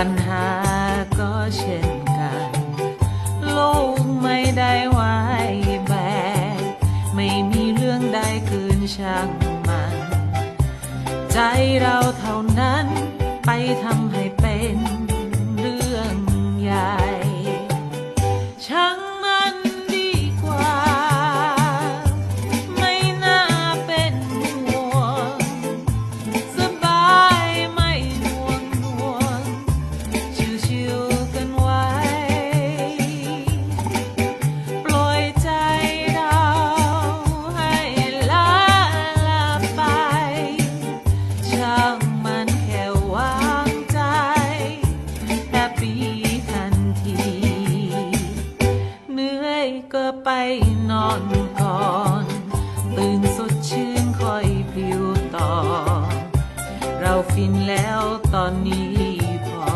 ปัญหาก็เช่นกัน โลกไม่ได้ไว้แบกไม่มีเรื่องใดคืนช่างมัน ใจเราเท่านั้นไปทำให้เป็น ก็ไปนอนก่อน ตื่นสดชื่นคอยพลิวต่อ เราฟินแล้วตอนนี้พอ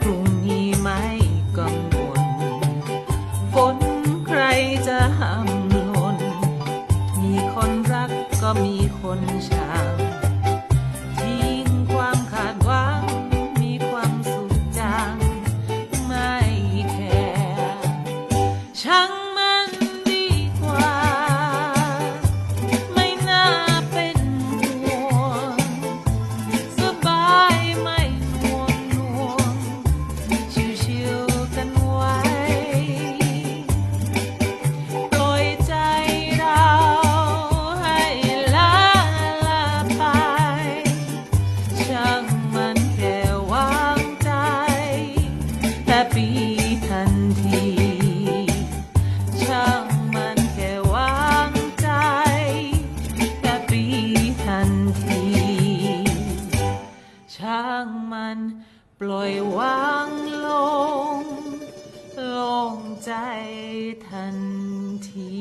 พรุ่งนี้ไม่กังวลฝนใครจะห้ามหล่นมีคนรักก็มีคนชัง ปีทันทีช่างมันแค่วางใจแค่ปีทันทีช่างมันปล่อยวางลง ลงใจทันที